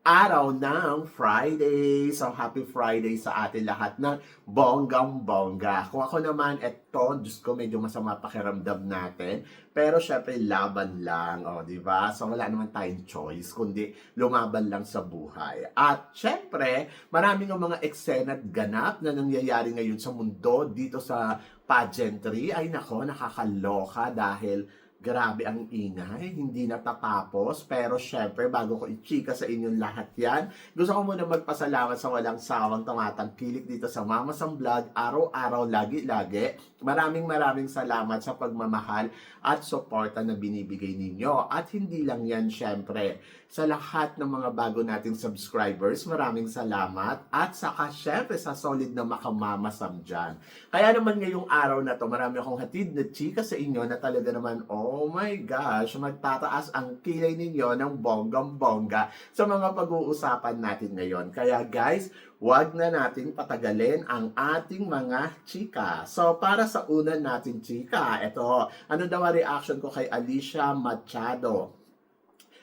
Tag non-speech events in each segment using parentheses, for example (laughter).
araw ng Friday. So, happy Friday sa atin lahat ng bonggang-bongga. Kung ako naman, eto, Diyos ko, medyo masama pakiramdam natin. Pero, syempre, laban lang, o, di ba? So, wala naman tayong choice, kundi lumaban lang sa buhay. At, syempre, maraming ang mga eksena at ganap na nangyayari ngayon sa mundo dito sa pageantry. Ay, nako, nakakaloka dahil Grabe ang ingay, hindi natatapos. Pero syempre, bago ko i-chika sa inyong lahat yan, gusto ko muna magpasalamat sa walang sawang tumatangkilik dito sa Mama Sam Vlog, araw-araw, lagi-lagi. Maraming maraming salamat sa pagmamahal at suporta na binibigay ninyo. At hindi lang yan, syempre, sa lahat ng mga bago nating subscribers, maraming salamat. At saka, syempre, sa solid na makamama Sam dyan. Kaya naman ngayong araw na to, marami akong hatid na chika sa inyo na talaga naman, oh my gosh, magtataas ang kilay ninyo ng bonggang-bongga sa mga pag-uusapan natin ngayon. Kaya guys, wag na natin patagalin ang ating mga chika. So, para sa una natin chika, ito, ano daw ang reaction ko kay Alicia Machado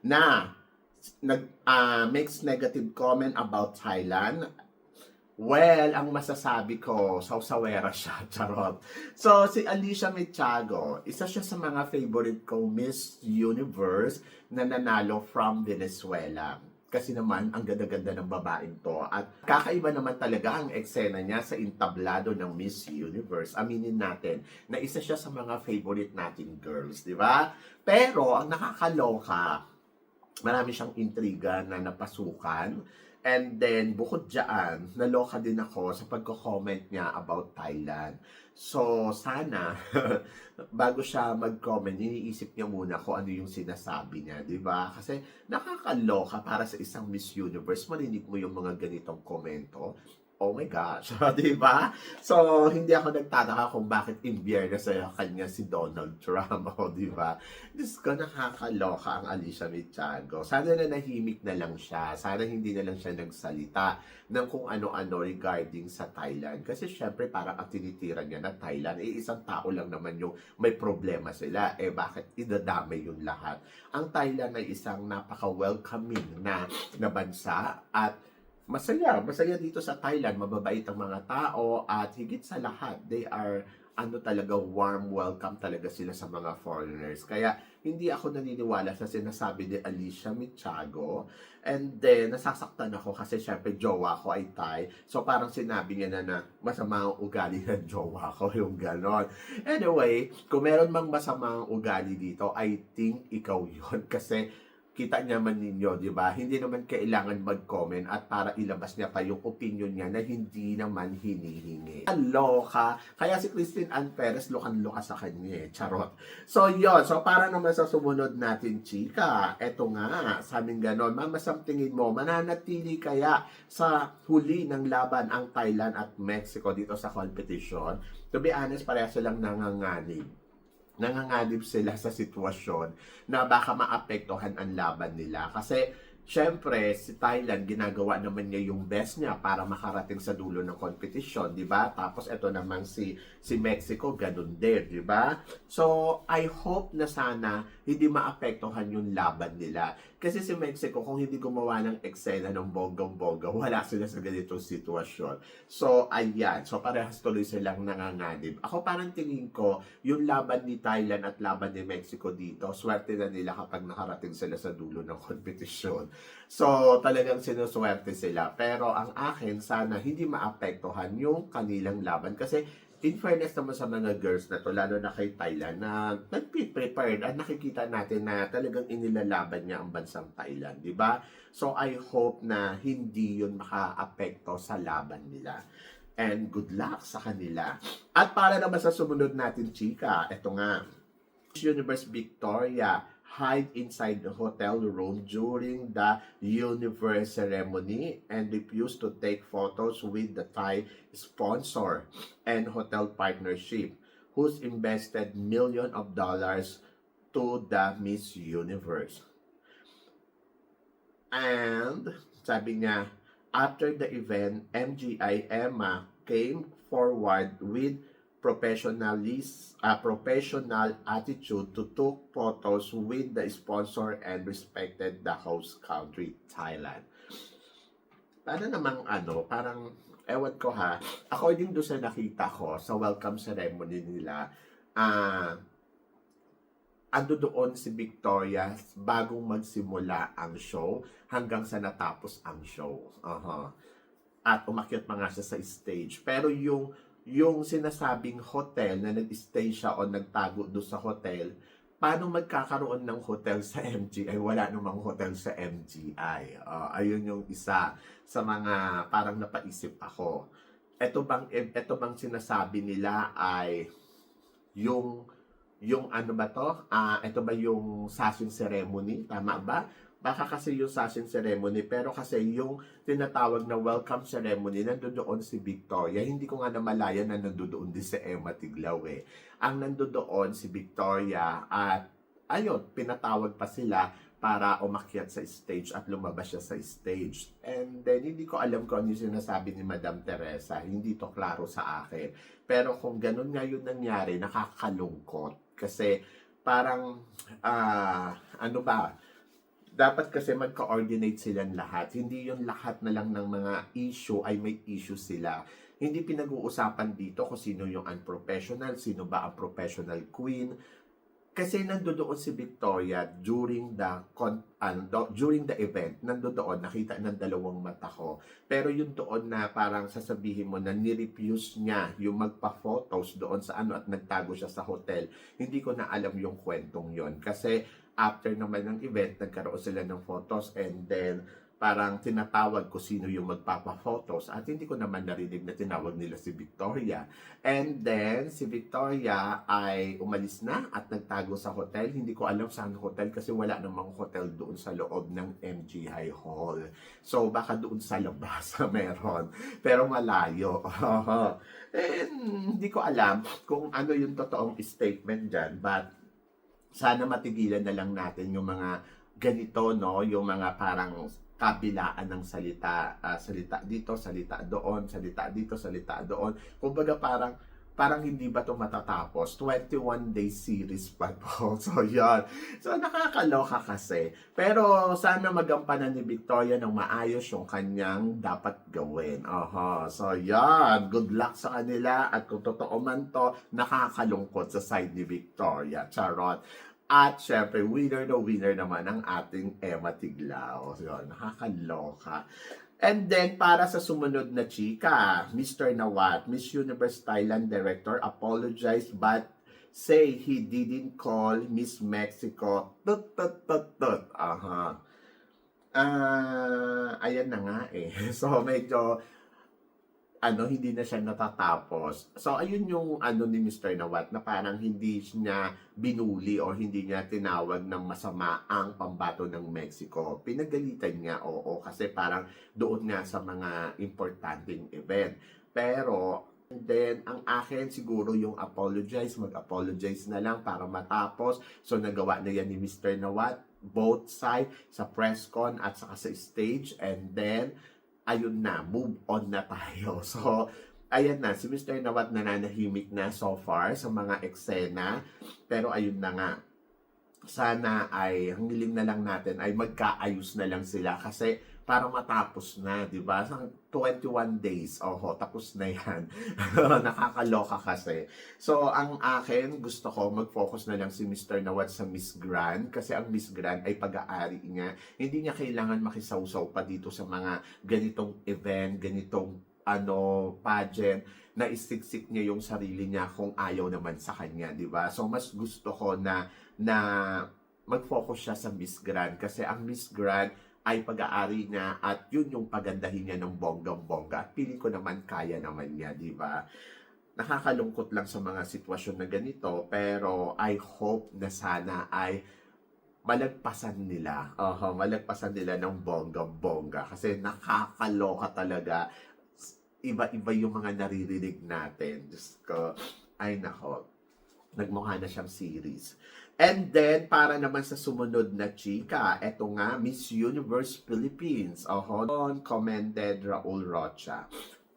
na nag ah, makes negative comment about Thailand Well, ang masasabi ko, sausawera siya, (laughs) charot. So, si Alicia Michago, isa siya sa mga favorite kong Miss Universe na nanalo from Venezuela. Kasi naman, ang ganda-ganda ng babaeng to. At kakaiba naman talaga ang eksena niya sa intablado ng Miss Universe. Aminin natin na isa siya sa mga favorite nating girls, di ba? Pero, ang nakakaloka, marami siyang intriga na napasukan. And then, bukod dyan, naloka din ako sa pagko-comment niya about Thailand. So, sana, (laughs) bago siya mag-comment, iniisip niya muna kung ano yung sinasabi niya, di ba? Kasi nakakaloka para sa isang Miss Universe, marinig mo yung mga ganitong komento oh my gosh, (laughs) di ba? So, hindi ako nagtataka kung bakit imbierna sa kanya si Donald Trump, (laughs) oh, di ba? Diyos ko, nakakaloka ang Alicia Michago. Sana na nahimik na lang siya. Sana hindi na lang siya nagsalita ng kung ano-ano regarding sa Thailand. Kasi syempre, parang ang tinitira niya na Thailand, eh, isang tao lang naman yung may problema sila. Eh, bakit idadamay yung lahat? Ang Thailand ay isang napaka-welcoming na, na bansa at masaya, masaya dito sa Thailand, mababait ang mga tao at higit sa lahat, they are ano talaga warm welcome talaga sila sa mga foreigners. Kaya hindi ako naniniwala sa sinasabi ni Alicia Michago. And then, nasasaktan ako kasi syempre jowa ko ay Thai. So parang sinabi niya na na masama ang ugali (laughs) ng jowa ko, yung ganon. Anyway, kung meron mang masama ang ugali dito, I think ikaw yon (laughs) Kasi kita niya man ninyo, di ba? Hindi naman kailangan mag-comment at para ilabas niya pa yung opinion niya na hindi naman hinihingi. Loka. Kaya si Christine Ann Perez lukan-luka sa kanya eh. Charot. So, yon So, para naman sa sumunod natin, chika, eto nga, sabing ganon, mama, tingin mo, mananatili kaya sa huli ng laban ang Thailand at Mexico dito sa competition? To be honest, parehas silang nanganganib nanganganib sila sa sitwasyon na baka maapektuhan ang laban nila. Kasi, syempre, si Thailand, ginagawa naman niya yung best niya para makarating sa dulo ng competition, di ba? Tapos, ito naman si, si Mexico, ganun din, di ba? So, I hope na sana hindi maapektuhan yung laban nila. Kasi si Mexico, kung hindi gumawa ng eksena ng bonggang-bongga, wala sila sa ganitong sitwasyon. So, ayan. So, parehas tuloy silang nanganganib. Ako parang tingin ko, yung laban ni Thailand at laban ni Mexico dito, swerte na nila kapag nakarating sila sa dulo ng (laughs) kompetisyon. So, talagang sinuswerte sila. Pero ang akin, sana hindi maapektuhan yung kanilang laban. Kasi in fairness naman sa mga girls na to, lalo na kay Thailand, na nag-prepared at nakikita natin na talagang inilalaban niya ang bansang Thailand, di ba? So I hope na hindi yun maka-apekto sa laban nila. And good luck sa kanila. At para naman sa sumunod natin, chika, eto nga, Universe Victoria hide inside the hotel room during the universe ceremony and refused to take photos with the Thai sponsor and hotel partnership who's invested million of dollars to the Miss Universe. And sabi niya, after the event, MGI Emma came forward with professionalist, uh, professional attitude to took photos with the sponsor and respected the host country, Thailand. Para namang ano, parang, ewan ko ha, according do sa nakita ko sa welcome ceremony nila, ah, ando doon si Victoria bagong magsimula ang show hanggang sa natapos ang show. Aha. At umakyat pa nga siya sa stage. Pero yung yung sinasabing hotel na nag-stay siya o nagtago doon sa hotel, paano magkakaroon ng hotel sa MGI? Wala namang hotel sa MGI. Ah, ayun yung isa sa mga parang napaisip ako. Ito bang ito bang sinasabi nila ay yung yung ano ba to? Ah, ito ba yung sashin ceremony? Tama ba? Baka kasi yung sashin ceremony, pero kasi yung tinatawag na welcome ceremony, nandoon si Victoria. Hindi ko nga namalayan na nandoon din si Emma Tiglaw eh. Ang nandoon si Victoria at ayun, pinatawag pa sila para umakyat sa stage at lumabas siya sa stage. And then, hindi ko alam kung ano yung sinasabi ni Madam Teresa. Hindi to klaro sa akin. Pero kung ganun nga yun nangyari, nakakalungkot. Kasi parang, ah, ano ba, dapat kasi magka-coordinate silang lahat. Hindi yung lahat na lang ng mga issue ay may issue sila. Hindi pinag-uusapan dito kung sino yung unprofessional, sino ba ang professional queen. Kasi nandoon si Victoria during the ano, during the event, nandoon nakita ng dalawang mata ko. Pero yung doon na parang sasabihin mo na ni-refuse niya yung magpa-photos doon sa ano at nagtago siya sa hotel. Hindi ko na alam yung kwentong yon Kasi after naman ng event, nagkaroon sila ng photos and then parang tinatawag ko sino yung magpapa-photos at hindi ko naman narinig na tinawag nila si Victoria. And then, si Victoria ay umalis na at nagtago sa hotel. Hindi ko alam saan hotel kasi wala namang hotel doon sa loob ng MGI Hall. So, baka doon sa labas (laughs) meron. Pero malayo. And, (laughs) hindi ko alam kung ano yung totoong statement dyan. But, sana matigilan na lang natin yung mga ganito, no? Yung mga parang kabilaan ng salita, ah, salita dito, salita doon, salita dito, salita doon. Kumbaga parang parang hindi ba to matatapos? 21 day series pa to. (laughs) So, yan. So, nakakaloka kasi. Pero, sana magampanan ni Victoria ng maayos yung kanyang dapat gawin. Aha. So, yan. Good luck sa kanila. At kung totoo man to, nakakalungkot sa side ni Victoria. Charot. At syempre, winner na winner naman ang ating Emma Tiglao. So, yun, nakakaloka. And then, para sa sumunod na chika, Mr. Nawat, Miss Universe Thailand Director, apologized but say he didn't call Miss Mexico. Tut, tut, tut, tut. Aha. Ah, ayan na nga eh. (laughs) So, medyo ano, hindi na siya natatapos. So, ayun yung ano ni Mr. Nawat na parang hindi niya binuli o hindi niya tinawag ng masama ang pambato ng Mexico. Pinagalitan niya, oo, kasi parang doon nga sa mga importanteng event. Pero, and then, ang akin siguro yung apologize, mag-apologize na lang para matapos. So, nagawa na yan ni Mr. Nawat, both side, sa press con at saka sa stage. And then, ayun na, move on na tayo. (laughs) So, ayan na, si Mr. Nawat nananahimik na so far sa mga eksena. Pero ayun na nga, sana ay, ang hiling na lang natin ay magkaayos na lang sila kasi para matapos na, di ba? Sa 21 days, oho, tapos na yan. (laughs) Nakakaloka kasi. So, ang akin, gusto ko mag-focus na lang si Mr. Nawat sa Miss Grand kasi ang Miss Grand ay pag-aari niya. Hindi niya kailangan makisawsaw pa dito sa mga ganitong event, ganitong ano pageant na isiksik niya yung sarili niya kung ayaw naman sa kanya, di ba? So mas gusto ko na na mag-focus siya sa Miss Grand kasi ang Miss Grand ay pag-aari niya at yun yung pagandahin niya ng bonggang-bongga. At pili ko naman kaya naman niya, di ba? Nakakalungkot lang sa mga sitwasyon na ganito pero I hope na sana ay malagpasan nila. Oho, malagpasan nila ng bongga-bongga kasi nakakaloka talaga. Iba-iba yung mga naririnig natin. Diyos ko, ay nako, nagmukha na siyang series. And then, para naman sa sumunod na chika, eto nga, Miss Universe Philippines. Oho, on commented Raul Rocha.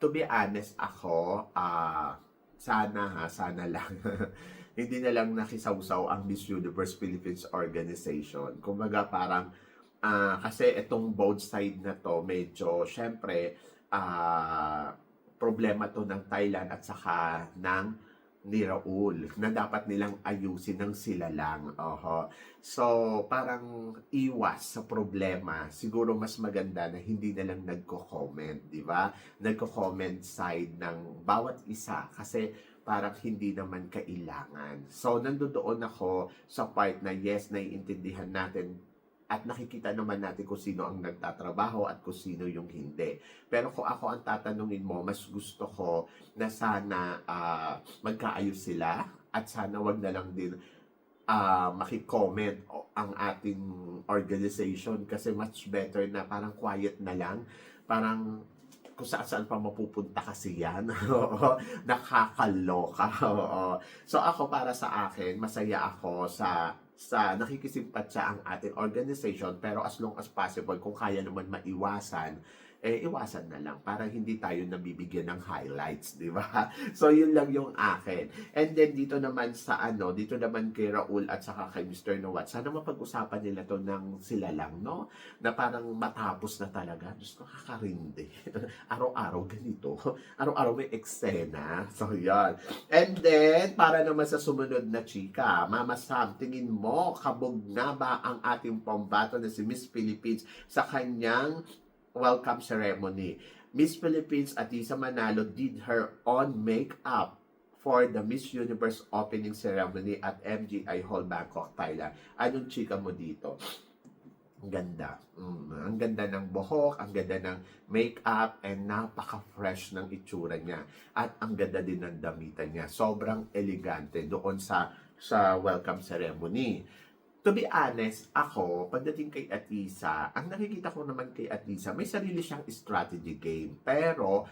To be honest, ako, ah, sana ha, sana lang. (laughs) hindi na lang nakisawsaw ang Miss Universe Philippines organization. Kumbaga parang, ah, kasi itong both side na to, medyo, syempre, ah, problema to ng Thailand at saka ng ni Raul na dapat nilang ayusin ng sila lang. Oho. So, parang iwas sa problema. Siguro mas maganda na hindi na lang nagko-comment, di ba? Nagko-comment side ng bawat isa kasi parang hindi naman kailangan. So, nandoon ako sa part na yes, naiintindihan natin at nakikita naman natin kung sino ang nagtatrabaho at kung sino yung hindi. Pero kung ako ang tatanungin mo, mas gusto ko na sana ah, magkaayos sila at sana wag na lang din ah makicomment ang ating organization kasi much better na parang quiet na lang. Parang kung saan saan pa mapupunta kasi yan. (laughs) Nakakaloka. (laughs) So ako para sa akin, masaya ako sa sa nakikisimpatsa ang ating organization pero as long as possible kung kaya naman maiwasan eh iwasan na lang para hindi tayo nabibigyan ng highlights, di ba? (laughs) So yun lang yung akin. And then dito naman sa ano, dito naman kay Raul at saka kay Mr. Nawat, sana mapag-usapan nila to ng sila lang, no? Na parang matapos na talaga. Diyos ko, kakarindi. (laughs) Araw-araw ganito. (laughs) Araw-araw may eksena. So yan. And then, para naman sa sumunod na chika, Mama Sam, tingin mo, kabog na ba ang ating pambato na si Miss Philippines sa kanyang welcome ceremony? Miss Philippines Atisa Manalo did her own makeup for the Miss Universe opening ceremony at MGI Hall, Bangkok, Thailand. Anong chika mo dito? Ang ganda. Mm, ang ganda ng buhok, ang ganda ng makeup, and napaka-fresh ng itsura niya. At ang ganda din ng damitan niya. Sobrang elegante doon sa sa welcome ceremony. To be honest, ako, pagdating kay Atisa, ang nakikita ko naman kay Atisa, may sarili siyang strategy game. Pero,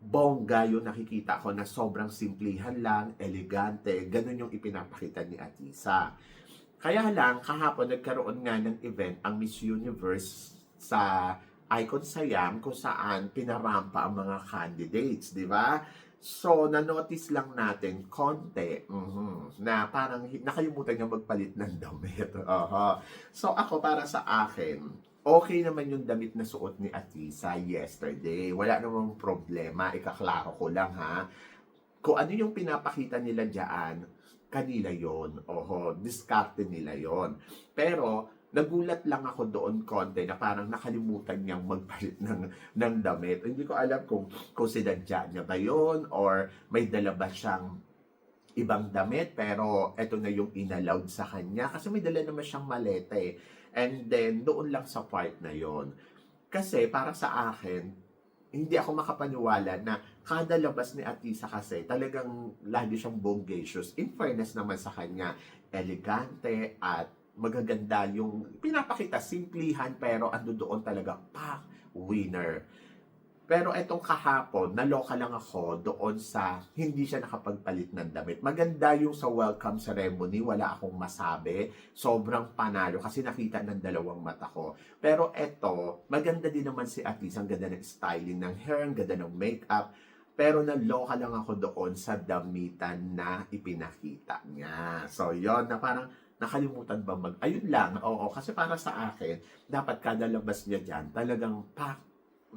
bongga yung nakikita ko na sobrang simplihan lang, elegante, ganun yung ipinapakita ni Atisa. Kaya lang, kahapon nagkaroon nga ng event ang Miss Universe sa Icon Siam kung saan pinarampa ang mga candidates, di ba? So, na-notice lang natin konti mhm, na parang nakalimutan niya magpalit ng damit. (laughs) Aha. So, ako para sa akin, okay naman yung damit na suot ni Atisa yesterday. Wala namang problema. Ikaklaro ko lang ha. Kung ano yung pinapakita nila dyan, kanila yon Oho, diskarte nila yon Pero, nagulat lang ako doon konti na parang nakalimutan niyang magpalit (laughs) ng, ng damit. Hindi ko alam kung, kung sinadya niya ba yun or may dala ba siyang ibang damit pero eto na yung inallowed sa kanya kasi may dala naman siyang maleta eh. And then, doon lang sa part na yon Kasi para sa akin, hindi ako makapaniwala na kada labas ni Atisa kasi talagang lagi siyang bodacious. In fairness naman sa kanya, elegante at magaganda yung pinapakita, simplihan pero ando doon talaga, pak, winner. Pero etong kahapon, naloka lang ako doon sa hindi siya nakapagpalit ng damit. Maganda yung sa welcome ceremony, wala akong masabi. Sobrang panalo kasi nakita ng dalawang mata ko. Pero eto, maganda din naman si Atis. Ang ganda ng styling ng hair, ang ganda ng makeup. Pero naloka lang ako doon sa damitan na ipinakita niya. So yon na parang nakalimutan ba mag... Ayun lang, oo. Kasi para sa akin, dapat kada labas niya dyan, talagang pak,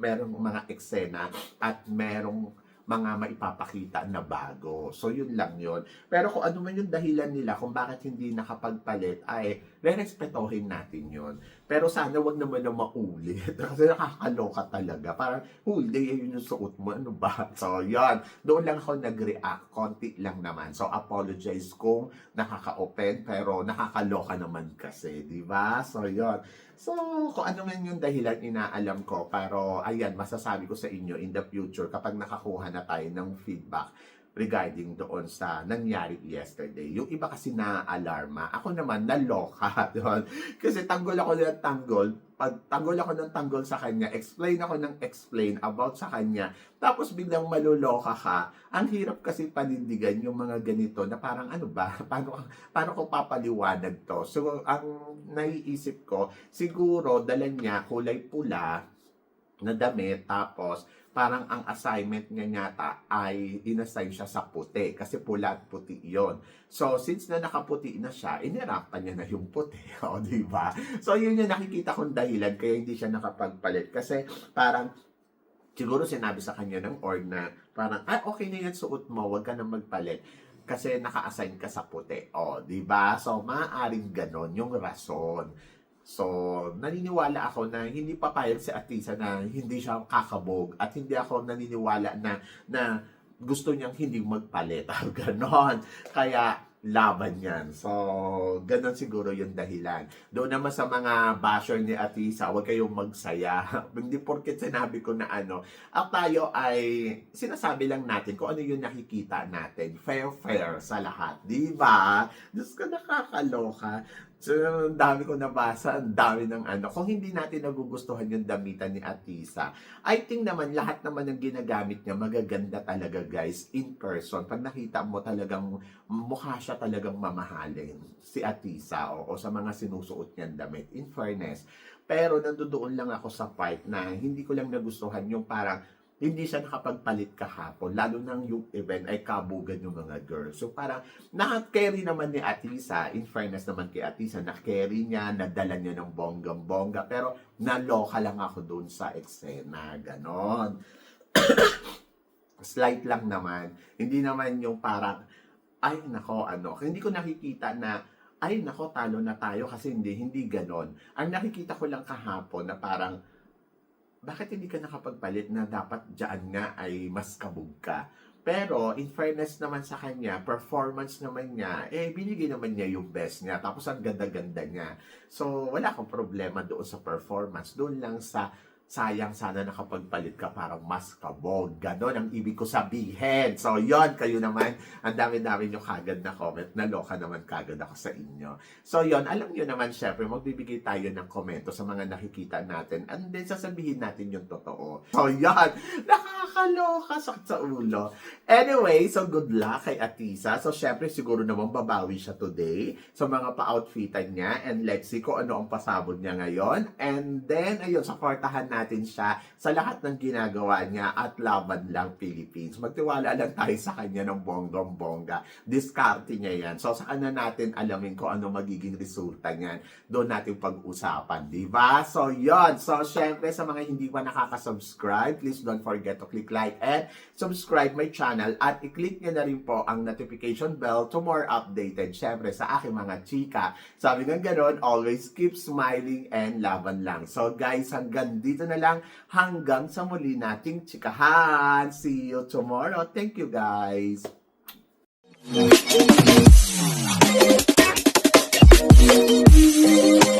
merong mga eksena at merong mga maipapakita na bago. So, yun lang yun. Pero kung ano man yung dahilan nila kung bakit hindi nakapagpalit, ay re-respetohin natin yun. Pero sana wag naman na maulit. (laughs) Kasi nakakaloka talaga. Parang, huy, di yun yung suot mo. Ano ba? (laughs) So, yun. Doon lang ako nag-react. Konti lang naman. So, apologize kung nakaka-open. Pero nakakaloka naman kasi. Di ba? So, yun. So, kung ano man yung dahilan, inaalam ko. Pero, ayan, masasabi ko sa inyo in the future, kapag nakakuha na tayo ng feedback regarding doon sa nangyari yesterday. Yung iba kasi na-alarma. Ako naman, naloka. (laughs) Doon. Kasi tanggol ako ng tanggol. Pag tanggol ako ng tanggol sa kanya, explain ako ng explain about sa kanya. Tapos biglang maluloka ka. Ang hirap kasi panindigan yung mga ganito na parang ano ba? (laughs) Paano, paano ko papaliwanag to? So, ang naiisip ko, siguro dala niya kulay pula na damit tapos parang ang assignment niya yata ay inassign siya sa puti kasi pula at puti yon. So since na nakaputi na siya, inirapan niya na yung puti, (laughs) o di ba? So yun yung nakikita kong dahilan kaya hindi siya nakapagpalit kasi parang siguro sinabi sa kanya ng org na parang ah okay na yan suot mo, wag ka na magpalit kasi naka-assign ka sa puti. O, di ba? So maaaring ganon yung rason. So, naniniwala ako na hindi papayag si Atisa na hindi siya kakabog at hindi ako naniniwala na na gusto niyang hindi magpalit. (laughs) Ganon. Kaya, laban yan. So, ganon siguro yung dahilan. Doon naman sa mga basher ni Atisa, huwag kayong magsaya. (laughs) hindi porket sinabi ko na ano, at tayo ay sinasabi lang natin kung ano yung nakikita natin. Fair, fair sa lahat. Di ba? Diyos ko, nakakaloka. So, ang dami ko nabasa, ang dami ng ano. Kung hindi natin nagugustuhan yung damitan ni Atisa, I think naman lahat naman ng ginagamit niya magaganda talaga guys in person. Pag nakita mo talagang mukha siya talagang mamahalin si Atisa o, o sa mga sinusuot niyang damit. In fairness. Pero nandoon lang ako sa part na hindi ko lang nagustuhan yung parang hindi siya nakapagpalit kahapon, lalo nang yung event ay kabugan yung mga girls. So parang naka-carry naman ni Atisa, in fairness naman kay Atisa, na-carry niya, nadala niya ng bonggang-bongga, pero naloka lang ako doon sa eksena, ganon. (coughs) Slight lang naman. Hindi naman yung parang, ay nako, ano, hindi ko nakikita na, ay nako, talo na tayo kasi hindi, hindi ganon. Ang nakikita ko lang kahapon na parang, bakit hindi ka nakapagpalit na dapat dyan nga ay mas kabog ka? Pero, in fairness naman sa kanya, performance naman niya, eh, binigay naman niya yung best niya. Tapos, ang ganda-ganda niya. So, wala akong problema doon sa performance. Doon lang sa sayang sana nakapagpalit ka para mas kabog. Ganon ang ibig ko sabihin. So, yon kayo naman, ang dami-dami nyo kagad na comment. Naloka naman kagad ako sa inyo. So, yon alam nyo naman, syempre, magbibigay tayo ng komento sa mga nakikita natin. And then, sasabihin natin yung totoo. So, yon (laughs) Nakakaloka, sakit sa ulo. Anyway, so good luck kay Atisa. So, syempre, siguro naman babawi siya today sa mga pa-outfitan niya. And let's see kung ano ang pasabog niya ngayon. And then, ayun, supportahan natin siya sa lahat ng ginagawa niya at laban lang Philippines. Magtiwala lang tayo sa kanya ng bonggong-bongga. Diskarte niya yan. So, saan na natin alamin kung ano magiging resulta niyan. Doon natin pag-usapan, di ba? So, yon So, syempre, sa mga hindi pa nakaka-subscribe, please don't forget to click like and subscribe my channel at i-click nyo na rin po ang notification bell to more updated, syempre, sa aking mga chika. Sabi ng ganon, always keep smiling and laban lang. So, guys, hanggang dito na lang hanggang sa muli nating tsikahan. See you tomorrow. Thank you guys. Thank you.